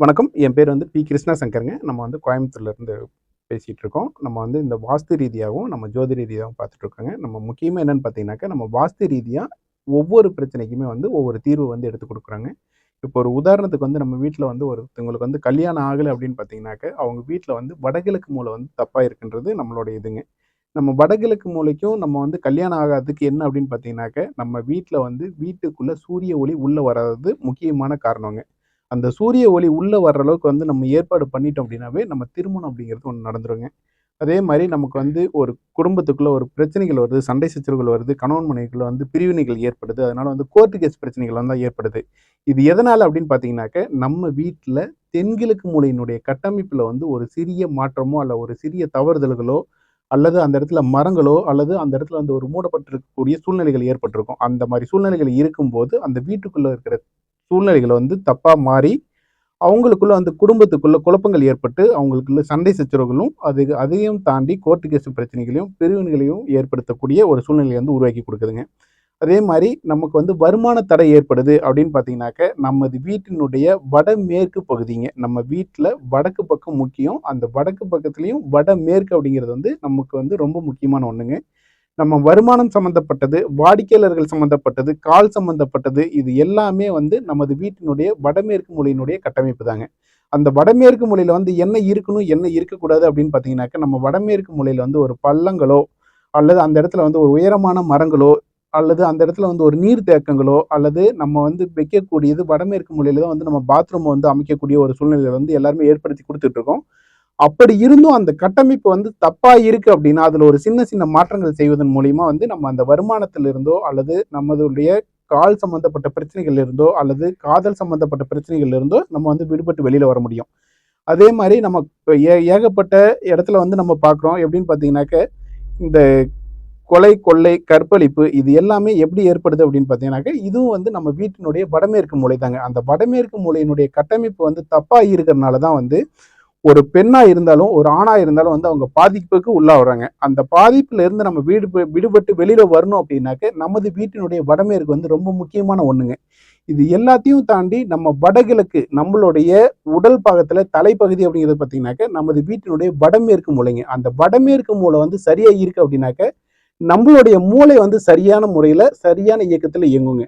வணக்கம். என் பேர் வந்து பி. கிருஷ்ணா சங்கருங்க நம்ம வந்து கோயம்புத்தூர்லேருந்து பேசிகிட்டு இருக்கோம் நம்ம வந்து இந்த வாஸ்து ரீதியாகவும் நம்ம ஜோதி ரீதியாகவும் பார்த்துட்டு இருக்கோங்க நம்ம முக்கியமாக என்னென்னு பார்த்தீங்கன்னாக்கா நம்ம வாஸ்து ரீதியாக ஒவ்வொரு பிரச்சனைக்குமே வந்து ஒவ்வொரு தீர்வு வந்து எடுத்து கொடுக்குறாங்க. இப்போ ஒரு உதாரணத்துக்கு வந்து நம்ம வீட்டில் வந்து ஒருத்தவங்களுக்கு வந்து கல்யாணம் ஆகலை அப்படின்னு பார்த்தீங்கன்னாக்க அவங்க வீட்டில் வந்து வடகிழக்கு மூலை வந்து தப்பாக இருக்குன்றது நம்மளோட இதுங்க. நம்ம வடகிழக்கு மூலைக்கும் நம்ம வந்து கல்யாணம் ஆகாததுக்கு என்ன அப்படின்னு பார்த்தீங்கன்னாக்க நம்ம வீட்டில் வந்து வீட்டுக்குள்ளே சூரிய ஒளி உள்ளே வராதது முக்கியமான காரணங்க. அந்த சூரிய ஒளி உள்ளே வர்ற அளவுக்கு வந்து நம்ம ஏற்பாடு பண்ணிட்டோம் அப்படின்னாவே நம்ம திருமணம் அப்படிங்கிறது ஒன்று நடந்துருங்க. அதே மாதிரி நமக்கு வந்து ஒரு குடும்பத்துக்குள்ளே ஒரு பிரச்சனைகள் வருது சண்டை சச்சரவுகள் வருது கணவன் மனைவிக்குள்ள வந்து பிரிவினைகள் ஏற்படுது அதனால் வந்து கோர்ட்டு கேஸ் பிரச்சனைகள் வந்து ஏற்படுது. இது எதனால் அப்படின்னு பார்த்தீங்கன்னாக்க நம்ம வீட்டில் தென்கிழக்கு மூலையினுடைய கட்டமைப்பில் வந்து ஒரு சிறிய மாற்றமோ அல்ல ஒரு சிறிய தவறுதல்களோ அல்லது அந்த இடத்துல மரங்களோ அல்லது அந்த இடத்துல வந்து ஒரு மூடப்பட்டிருக்கக்கூடிய சூழ்நிலைகள் ஏற்பட்டிருக்கும். அந்த மாதிரி சூழ்நிலைகள் இருக்கும்போது அந்த வீட்டுக்குள்ளே இருக்கிற சூழ்நிலைகளை வந்து தப்பாக மாறி அவங்களுக்குள்ள அந்த குடும்பத்துக்குள்ள குழப்பங்கள் ஏற்பட்டு அவங்களுக்குள்ள சண்டை சச்சரவுகளும் அது அதையும் தாண்டி கோர்ட்டு கேஸ் பிரச்சனைகளையும் பிரிவினைகளையும் ஏற்படுத்தக்கூடிய ஒரு சூழ்நிலையை வந்து உருவாக்கி கொடுக்குதுங்க. அதே மாதிரி நமக்கு வந்து வருமான தடை ஏற்படுது அப்படின்னு பார்த்தீங்கன்னாக்க நமது வீட்டினுடைய வடமேற்கு பகுதிங்க. நம்ம வீட்டில் வடக்கு பக்கம் முக்கியம். அந்த வடக்கு பக்கத்துலேயும் வடமேற்கு அப்படிங்கிறது வந்து நமக்கு வந்து ரொம்ப முக்கியமான ஒன்றுங்க நம்ம வருமானம் சம்மந்தப்பட்டது வாடிக்கையாளர்கள் சம்மந்தப்பட்டது கால் சம்மந்தப்பட்டது இது எல்லாமே வந்து நமது வீட்டினுடைய வடமேற்கு மொழியினுடைய கட்டமைப்பு தாங்க. அந்த வடமேற்கு மூலையில் வந்து என்ன இருக்கணும் என்ன இருக்கக்கூடாது அப்படின்னு பார்த்தீங்கன்னாக்க நம்ம வடமேற்கு மூலையில் வந்து ஒரு பள்ளங்களோ அல்லது அந்த இடத்துல வந்து ஒரு உயரமான மரங்களோ அல்லது அந்த இடத்துல வந்து ஒரு நீர் தேக்கங்களோ அல்லது நம்ம வந்து வைக்கக்கூடியது வடமேற்கு மொழியில தான் வந்து நம்ம பாத்ரூம் வந்து அமைக்கக்கூடிய ஒரு சூழ்நிலையை வந்து எல்லாருமே ஏற்படுத்தி கொடுத்துட்டு இருக்கோம். அப்படி இருந்தும் அந்த கட்டமைப்பு வந்து தப்பா இருக்கு அப்படின்னா அதுல ஒரு சின்ன சின்ன மாற்றங்கள் செய்வதன் மூலியமா வந்து நம்ம அந்த வருமானத்தில் இருந்தோ அல்லது நம்மளுடைய கால் சம்பந்தப்பட்ட பிரச்சனைகள் இருந்தோ அல்லது காதல் சம்பந்தப்பட்ட பிரச்சனைகள் இருந்தோ நம்ம வந்து விடுபட்டு வெளியில வர முடியும். அதே மாதிரி நம்ம ஏ ஏகப்பட்ட இடத்துல வந்து நம்ம பார்க்குறோம் எப்படின்னு பார்த்தீங்கன்னாக்க இந்த கொலை கொள்ளை கற்பழிப்பு இது எல்லாமே எப்படி ஏற்படுது அப்படின்னு பார்த்தீங்கன்னாக்க இதுவும் வந்து நம்ம வீட்டினுடைய வடமேற்கு மூலை தாங்க அந்த வடமேற்கு மூலையினுடைய கட்டமைப்பு வந்து தப்பாக இருக்கிறதுனால தான் வந்து ஒரு பெண்ணா இருந்தாலும் ஒரு ஆணா இருந்தாலும் வந்து அவங்க பாதிப்புக்கு உள்ளாகுறாங்க அந்த பாதிப்புல இருந்து நம்ம வீடு விடுபட்டு வெளியில வரணும் அப்படின்னாக்க நமது வீட்டினுடைய வடமேற்கு வந்து ரொம்ப முக்கியமான ஒண்ணுங்க. இது எல்லாத்தையும் தாண்டி நம்ம வடகிழக்கு நம்மளுடைய உடல் பாகத்துல தலைப்பகுதி அப்படிங்கிறது பார்த்தீங்கன்னாக்க நமது வீட்டினுடைய வடமேற்கு மூலைங்க. அந்த வடமேற்கு மூலை வந்து சரியா இருக்கு அப்படின்னாக்க நம்மளுடைய மூளை வந்து சரியான முறையில சரியான இயக்கத்துல இயங்குங்க.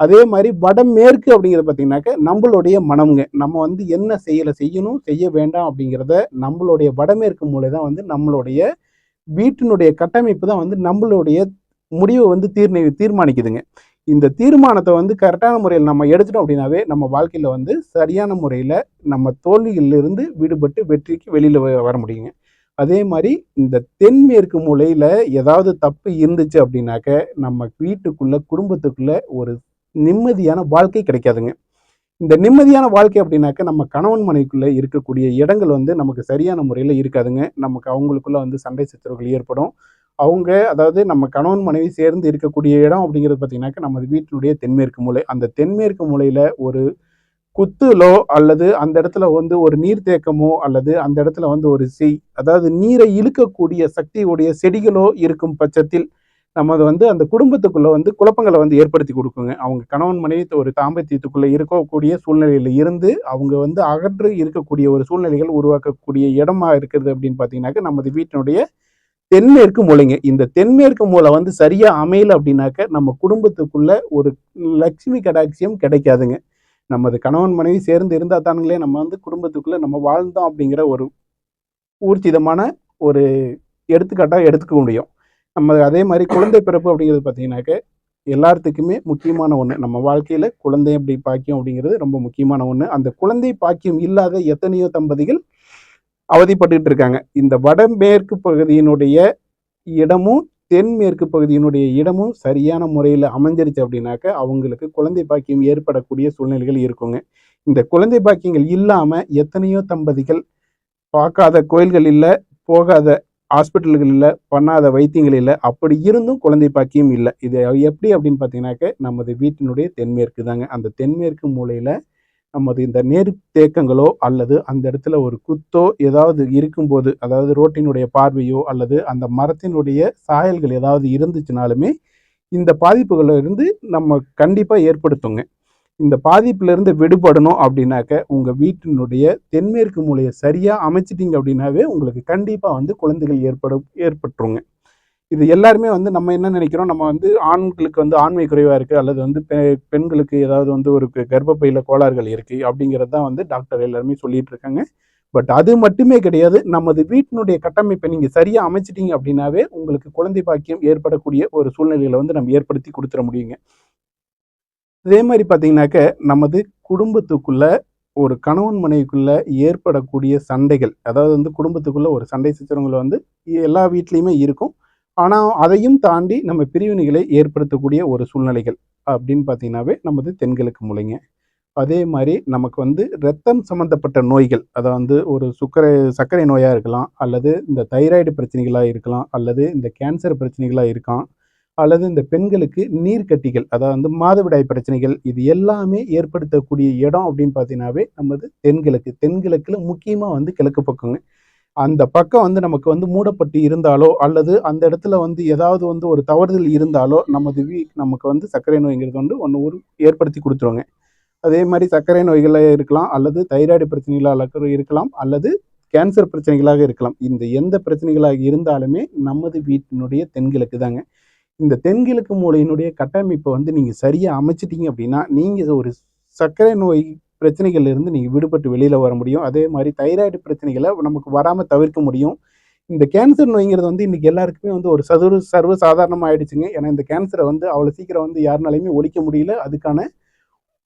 அதே மாதிரி வடமேற்கு அப்படிங்கிறது பார்த்தீங்கன்னாக்க நம்மளுடைய மனம்ங்க. நம்ம வந்து என்ன செய்யலை செய்யணும் செய்ய வேண்டாம் அப்படிங்கிறத நம்மளுடைய வடமேற்கு மூலை தான் வந்து நம்மளுடைய வீட்டினுடைய கட்டமைப்பு தான் வந்து நம்மளுடைய முடிவை வந்து தீர்ணி தீர்மானிக்குதுங்க. இந்த தீர்மானத்தை வந்து கரெக்டான முறையில் நம்ம எடுத்துட்டோம் அப்படின்னாவே நம்ம வாழ்க்கையில் வந்து சரியான முறையில் நம்ம தோல்வியிலிருந்து விடுபட்டு வெற்றிக்கு வெளியில் வர முடியுங்க. அதே மாதிரி இந்த தென்மேற்கு மூலையில் ஏதாவது தப்பு இருந்துச்சு அப்படின்னாக்க நம்ம வீட்டுக்குள்ளே குடும்பத்துக்குள்ளே ஒரு நிம்மதியான வாழ்க்கை கிடைக்காதுங்க. இந்த நிம்மதியான வாழ்க்கை அப்படின்னாக்க நம்ம கணவன் மனைவிக்குள்ளே இருக்கக்கூடிய இடங்கள் வந்து நமக்கு சரியான முறையில் இருக்காதுங்க. நமக்கு அவங்களுக்குள்ள வந்து சண்டை சச்சரவுகள் ஏற்படும். அவங்க அதாவது நம்ம கணவன் மனைவி சேர்ந்து இருக்கக்கூடிய இடம் அப்படிங்கிறது பார்த்தீங்கன்னாக்க நமது வீட்டினுடைய தென்மேற்கு மூலை. அந்த தென்மேற்கு மூலையில் ஒரு குத்துலோ அல்லது அந்த இடத்துல வந்து ஒரு நீர்த்தேக்கமோ அல்லது அந்த இடத்துல வந்து ஒரு செய் அதாவது நீரை இழுக்கக்கூடிய சக்தியுடைய செடிகளோ இருக்கும் பட்சத்தில் நமது வந்து அந்த குடும்பத்துக்குள்ளே வந்து குழப்பங்களை வந்து ஏற்படுத்தி கொடுக்குங்க. அவங்க கணவன் மனைவி ஒரு தாம்பத்தியத்துக்குள்ளே இருக்கக்கூடிய சூழ்நிலையில் இருந்து அவங்க வந்து அகன்று இருக்கக்கூடிய ஒரு சூழ்நிலைகள் உருவாக்கக்கூடிய இடமா இருக்கிறது அப்படின்னு பார்த்தீங்கன்னாக்க நமது வீட்டினுடைய தென்மேற்கு மூலைங்க. இந்த தென்மேற்கு மூலை வந்து சரியா அமையல அப்படின்னாக்க நம்ம குடும்பத்துக்குள்ள ஒரு லட்சுமி கடாட்சியம் கிடைக்காதுங்க. நமது கணவன் மனைவி சேர்ந்து இருந்தா தானுங்களே நம்ம வந்து குடும்பத்துக்குள்ள நம்ம வாழ்ந்தோம் அப்படிங்கிற ஒரு ஊர்ஜிதமான ஒரு எடுத்துக்காட்டாக எடுத்துக்க முடியும். நம்ம அதே மாதிரி குழந்தை பிறப்பு அப்படிங்கிறது பார்த்தீங்கன்னாக்க எல்லாத்துக்குமே முக்கியமான ஒன்று நம்ம வாழ்க்கையில் குழந்தை அப்படி பாக்கியம் அப்படிங்கிறது ரொம்ப முக்கியமான ஒன்று அந்த குழந்தை பாக்கியம் இல்லாத எத்தனையோ தம்பதிகள் அவதிப்பட்டு இருக்காங்க. இந்த வடமேற்கு பகுதியினுடைய இடமும் தென்மேற்கு பகுதியினுடைய இடமும் சரியான முறையில் அமைஞ்சிருச்சு அப்படின்னாக்க அவங்களுக்கு குழந்தை பாக்கியம் ஏற்படக்கூடிய சூழ்நிலைகள் இருக்குங்க. இந்த குழந்தை பாக்கியங்கள் இல்லாமல் எத்தனையோ தம்பதிகள் பார்க்காத கோயில்கள் இல்லை போகாத ஹாஸ்பிட்டல்களில் பண்ணாத வைத்தியங்கள் இல்லை அப்படி இருந்தும் குழந்தை பாக்கியம் இல்லை. இது எப்படி அப்படின்னு பார்த்தீங்கன்னாக்க நமது வீட்டினுடைய தென்மேற்கு தாங்க அந்த தென்மேற்கு மூலையில் நமது இந்த நேர் தேக்கங்களோ அல்லது அந்த இடத்துல ஒரு குத்தோ ஏதாவது இருக்கும்போது அதாவது ரோட்டினுடைய பார்வையோ அல்லது அந்த மரத்தினுடைய சாயல்கள் ஏதாவது இருந்துச்சுனாலுமே இந்த பாதிப்புகளில் இருந்து நம்ம கண்டிப்பாக ஏற்படுத்துங்க. இந்த பாதிப்பிலிருந்து விடுபடணும் அப்படின்னாக்க உங்கள் வீட்டினுடைய தென்மேற்கு மூலையை சரியாக அமைச்சிட்டிங்க அப்படின்னாவே உங்களுக்கு கண்டிப்பாக வந்து குழந்தைகள் ஏற்படும் ஏற்பட்டுருங்க. இது எல்லாருமே வந்து நம்ம என்ன நினைக்கிறோம்? நம்ம வந்து ஆண்களுக்கு வந்து ஆண்மை குறைவாக இருக்குது அல்லது வந்து பெ பெண்களுக்கு ஏதாவது வந்து ஒரு கர்ப்பப்பையில் கோளாறுகள் இருக்குது அப்படிங்கிறது தான் வந்து டாக்டர் எல்லாருமே சொல்லிட்டு இருக்காங்க. பட் அது மட்டுமே கிடையாது நமது வீட்டினுடைய கட்டமைப்பை நீங்கள் சரியாக அமைச்சிட்டிங்க அப்படின்னாவே உங்களுக்கு குழந்தை பாக்கியம் ஏற்படக்கூடிய ஒரு சூழ்நிலைகளை வந்து நம்ம ஏற்படுத்தி கொடுத்துட முடியுங்க. அதே மாதிரி பார்த்தீங்கன்னாக்க நமது குடும்பத்துக்குள்ள ஒரு கணவன் மனைவிக்குள்ள ஏற்படக்கூடிய சண்டைகள் அதாவது வந்து குடும்பத்துக்குள்ள ஒரு சண்டை சச்சரவுகளை வந்து எல்லா வீட்லேயுமே இருக்கும். ஆனால் அதையும் தாண்டி நம்ம பிரிவினைகளை ஏற்படுத்தக்கூடிய ஒரு சூழ்நிலைகள் அப்படின்னு பார்த்தீங்கன்னாவே நமது தென்கிழக்கு மூலைங்க. அதே மாதிரி நமக்கு வந்து ரத்தம் சம்மந்தப்பட்ட நோய்கள் அதாவது வந்து ஒரு சுக்கரை சர்க்கரை நோயாக இருக்கலாம் அல்லது இந்த தைராய்டு பிரச்சனைகளாக இருக்கலாம் அல்லது இந்த கேன்சர் பிரச்சனைகளாக இருக்கலாம் அல்லது இந்த பெண்களுக்கு நீர்க்கட்டிகள் அதாவது வந்து மாதவிடாய் பிரச்சனைகள் இது எல்லாமே ஏற்படுத்தக்கூடிய இடம் அப்படின்னு பார்த்தீங்கன்னாவே நமது தென்கிழக்கு. தென்கிழக்கில் முக்கியமாக வந்து கிழக்கு பக்கங்க. அந்த பக்கம் வந்து நமக்கு வந்து மூடப்பட்டு இருந்தாலோ அல்லது அந்த இடத்துல வந்து ஏதாவது வந்து ஒரு தவறுதல் இருந்தாலோ நமது வீ நமக்கு வந்து சர்க்கரை நோய்ங்கிறது வந்து ஒன்று ஒரு ஏற்படுத்தி கொடுத்துருவாங்க அதே மாதிரி சர்க்கரை நோய்களாக இருக்கலாம் அல்லது தைராய்டு பிரச்சனைகளாக இருக்கலாம் அல்லது கேன்சர் பிரச்சனைகளாக இருக்கலாம். இந்த எந்த பிரச்சனைகளாக இருந்தாலுமே நமது வீட்டினுடைய தென்கிழக்கு தாங்க இந்த தென்கிழக்கு மூலையினுடைய கட்டமைப்பை வந்து நீங்கள் சரியாக அமைச்சிட்டீங்க அப்படின்னா நீங்கள் ஒரு சர்க்கரை நோய் பிரச்சனைகள்ல இருந்து நீங்கள் விடுபட்டு வெளியில் வர முடியும். அதே மாதிரி தைராய்டு பிரச்சனைகளை நமக்கு வராமல் தவிர்க்க முடியும். இந்த கேன்சர் நோய்ங்கிறது வந்து இன்னைக்கு எல்லாருக்குமே வந்து ஒரு சதுர சர்வ சாதாரணமாக ஆயிடுச்சுங்க ஏன்னா இந்த கேன்சரை வந்து அவ்வளோ சீக்கிரம் வந்து யாருனாலையுமே ஒழிக்க முடியல. அதுக்கான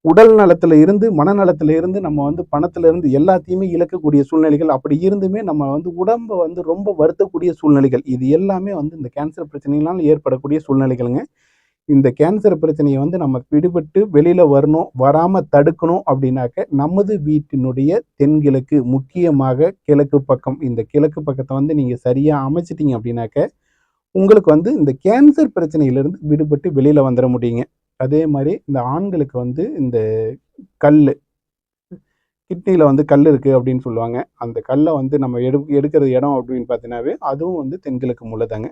உடல் நலத்துல இருந்து மனநலத்துல இருந்து நம்ம வந்து பணத்துல இருந்து எல்லாத்தையுமே இழக்கக்கூடிய சூழ்நிலைகள் அப்படி இருந்துமே நம்ம வந்து உடம்பை வந்து ரொம்ப வருத்தக்கூடிய சூழ்நிலைகள். இது எல்லாமே வந்து இந்த கேன்சர் பிரச்சனைகளால் ஏற்படக்கூடிய சூழ்நிலைகள்ங்க. இந்த கேன்சர் பிரச்சனையை வந்து நம்ம விடுபட்டு வெளியில வரணும் வராம தடுக்கணும் அப்படின்னாக்க நமது வீட்டினுடைய தென்கிழக்கு முக்கியமாக கிழக்கு பக்கம். இந்த கிழக்கு பக்கத்தை வந்து நீங்க சரியா அமைச்சிட்டீங்க அப்படின்னாக்க உங்களுக்கு வந்து இந்த கேன்சர் பிரச்சனையிலிருந்து விடுபட்டு வெளியில வந்துட முடியுங்க. அதே மாதிரி இந்த ஆண்களுக்கு வந்து இந்த கல் கிட்னியில் வந்து கல் இருக்குது அப்படின்னு சொல்லுவாங்க. அந்த கல்லை வந்து நம்ம எடு எடுக்கிற இடம் அப்படின்னு பார்த்தீங்கன்னாவே அதுவும் வந்து தென்கிழக்கு மூலதாங்க.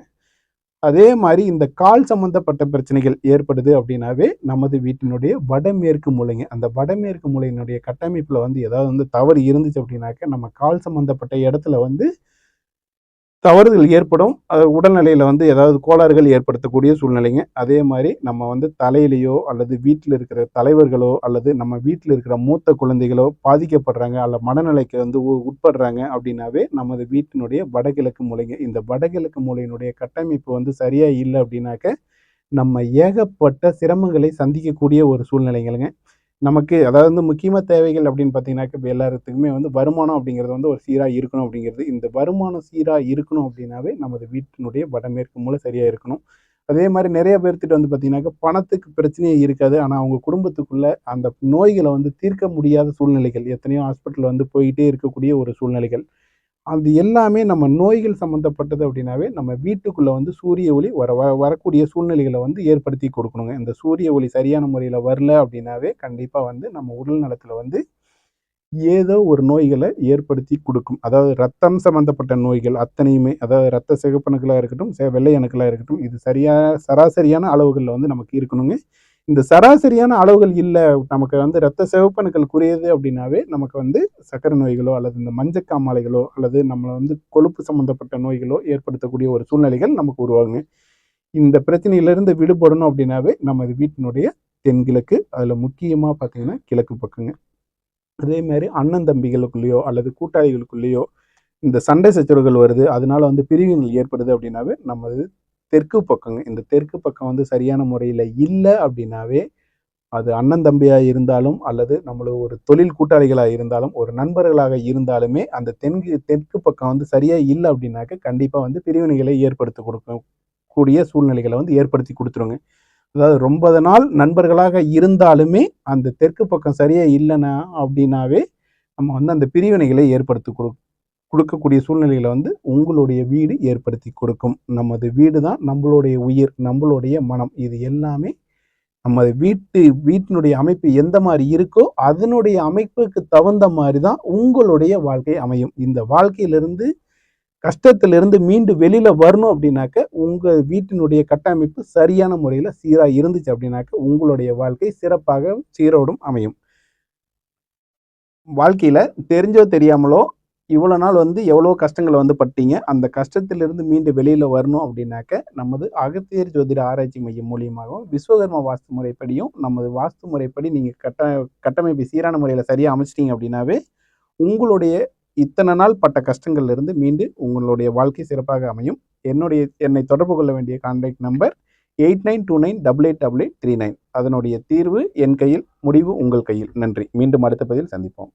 அதே மாதிரி இந்த கால் சம்பந்தப்பட்ட பிரச்சனைகள் ஏற்படுது அப்படின்னாவே நமது வீட்டினுடைய வடமேற்கு மூலைங்க. அந்த வடமேற்கு மூலையினுடைய கட்டமைப்பில் வந்து ஏதாவது வந்து தவறு இருந்துச்சு அப்படின்னாக்க நம்ம கால் சம்பந்தப்பட்ட இடத்துல வந்து தவறுகள் ஏற்படும். அது உடல்நிலையில் வந்து ஏதாவது கோளாறுகள் ஏற்படுத்தக்கூடிய சூழ்நிலைங்க. அதே மாதிரி நம்ம வந்து தலையிலையோ அல்லது வீட்டில் இருக்கிற தலைவர்களோ அல்லது நம்ம வீட்டில் இருக்கிற மூத்த குழந்தைகளோ பாதிக்கப்படுறாங்க அல்ல மனநிலைக்கு வந்து உ- உட்படுறாங்க அப்படின்னாவே நமது வீட்டினுடைய வடகிழக்கு மூலைங்க. இந்த வடகிழக்கு மூலையினுடைய கட்டமைப்பு வந்து சரியாக இல்லை அப்படின்னாக்க நம்ம ஏகப்பட்ட சிரமங்களை சந்திக்கக்கூடிய ஒரு சூழ்நிலைங்களுங்க. நமக்கு அதாவது வந்து முக்கியமாக தேவைகள் அப்படின்னு பார்த்தீங்கன்னாக்க இப்போ எல்லாத்துக்குமே வந்து வருமானம் அப்படிங்கிறது வந்து ஒரு சீராக இருக்கணும் அப்படிங்கிறது. இந்த வருமானம் சீராக இருக்கணும் அப்படின்னாவே நமது வீட்டினுடைய வடமேற்கு மூலம் சரியாக இருக்கணும். அதே மாதிரி நிறைய பேர்த்திட்ட வந்து பார்த்தீங்கன்னாக்க பணத்துக்கு பிரச்சனையே இருக்காது. ஆனால் அவங்க குடும்பத்துக்குள்ள அந்த நோய்களை வந்து தீர்க்க முடியாத சூழ்நிலைகள் எத்தனையோ ஹாஸ்பிட்டல் வந்து போயிட்டே இருக்கக்கூடிய ஒரு சூழ்நிலைகள். அது எல்லாமே நம்ம நோய்கள் சம்மந்தப்பட்டது அப்படின்னாவே நம்ம வீட்டுக்குள்ளே வந்து சூரிய ஒளி வர வ- வரக்கூடிய சூழ்நிலைகளை வந்து ஏற்படுத்தி கொடுக்கணுங்க. இந்த சூரிய ஒளி சரியான முறையில் வரல அப்படின்னாவே கண்டிப்பாக வந்து நம்ம உடல் நலத்தில் வந்து ஏதோ ஒரு நோய்களை ஏற்படுத்தி கொடுக்கும். அதாவது ரத்தம் சம்மந்தப்பட்ட நோய்கள் அத்தனையுமே அதாவது ரத்த சிகப்பணுக்களாக இருக்கட்டும் வெள்ளை அணுக்களாக இருக்கட்டும் இது சரியாக சராசரியான அளவுகளில் வந்து நமக்கு இருக்கணுங்க. இந்த சராசரியான அளவுகள் இல்லை நமக்கு வந்து ரத்த சிவப்பணுக்கள் குறையுது அப்படின்னாவே நமக்கு வந்து சக்கரை நோய்களோ அல்லது இந்த மஞ்சக்காமாலைகளோ அல்லது நம்மளை வந்து கொழுப்பு சம்பந்தப்பட்ட நோய்களோ ஏற்படுத்தக்கூடிய ஒரு சூழ்நிலைகள் நமக்கு உருவாகுங்க. இந்த பிரச்சனையிலிருந்து விடுபடணும் அப்படின்னாவே நமது வீட்டினுடைய தென்கிழக்கு அதில் முக்கியமாக பார்த்தீங்கன்னா கிழக்கு பக்கங்க. அதே மாதிரி அண்ணன் தம்பிகளுக்குள்ளேயோ அல்லது கூட்டாளிகளுக்குள்ளேயோ இந்த சண்டை சச்சரவுகள் வருது அதனால வந்து பிரிவினைகள் ஏற்படுது அப்படின்னாவே நமது தெற்கு பக்கங்க இந்த தெற்கு பக்கம் வந்து சரியான முறையில் இல்லை அப்படின்னாவே அது அண்ணன் தம்பியாக இருந்தாலும் அல்லது நம்மள ஒரு தொழில் கூட்டாளிகளாக இருந்தாலும் ஒரு நண்பர்களாக இருந்தாலுமே அந்த தென்கு தெற்கு பக்கம் வந்து சரியாக இல்லை அப்படின்னாக்க கண்டிப்பாக வந்து பிரிவினைகளை ஏற்படுத்தி கொடுக்கும் கூடிய சூழ்நிலைகளை வந்து ஏற்படுத்தி கொடுத்துருங்க. அதாவது ரொம்ப நாள் நண்பர்களாக இருந்தாலுமே அந்த தெற்கு பக்கம் சரியாக இல்லைன்னா அப்படின்னாவே நம்ம வந்து அந்த பிரிவினைகளை ஏற்படுத்தி கொடு கொடுக்கக்கூடிய சூழ்நிலைகளை வந்து உங்களுடைய வீடு ஏற்படுத்தி கொடுக்கும். நமது வீடு தான் நம்மளுடைய உயிர் நம்மளுடைய மனம். இது எல்லாமே நம்ம வீட்டு வீட்டினுடைய அமைப்பு எந்த மாதிரி இருக்கோ அதனுடைய அமைப்புக்கு தகுந்த மாதிரி தான் உங்களுடைய வாழ்க்கை அமையும். இந்த வாழ்க்கையிலிருந்து கஷ்டத்திலிருந்து மீண்டு வெளியில் வரணும் அப்படின்னாக்க உங்கள் வீட்டினுடைய கட்டமைப்பு சரியான முறையில் சீராக இருந்துச்சு அப்படின்னாக்க உங்களுடைய வாழ்க்கை சிறப்பாக சீரோடும் அமையும். வாழ்க்கையில் தெரிஞ்சோ தெரியாமலோ இவ்வளோ நாள் வந்து எவ்வளோ கஷ்டங்களை வந்து பட்டீங்க. அந்த கஷ்டத்திலிருந்து மீண்டு வெளியில் வரணும் அப்படின்னாக்க நமது அகத்தியர் ஜோதிட ஆராய்ச்சி மையம் மூலியமாகவும் விஸ்வகர்மா வாஸ்து முறைப்படியும் நமது வாஸ்து முறைப்படி நீங்கள் கட்ட கட்டமைப்பு சீரான முறையில் சரியாக அமைச்சிட்டிங்க அப்படின்னாவே உங்களுடைய இத்தனை நாள் பட்ட கஷ்டங்கள்லேருந்து மீண்டு உங்களுடைய வாழ்க்கை சிறப்பாக அமையும். என்னுடைய என்னை தொடர்பு கொள்ள வேண்டிய contact number eight nine two nine double eight double eight three nine அதனுடைய தீர்வு என் கையில் முடிவு உங்கள் கையில். நன்றி. மீண்டும் அடுத்த பதிவில் சந்திப்போம்.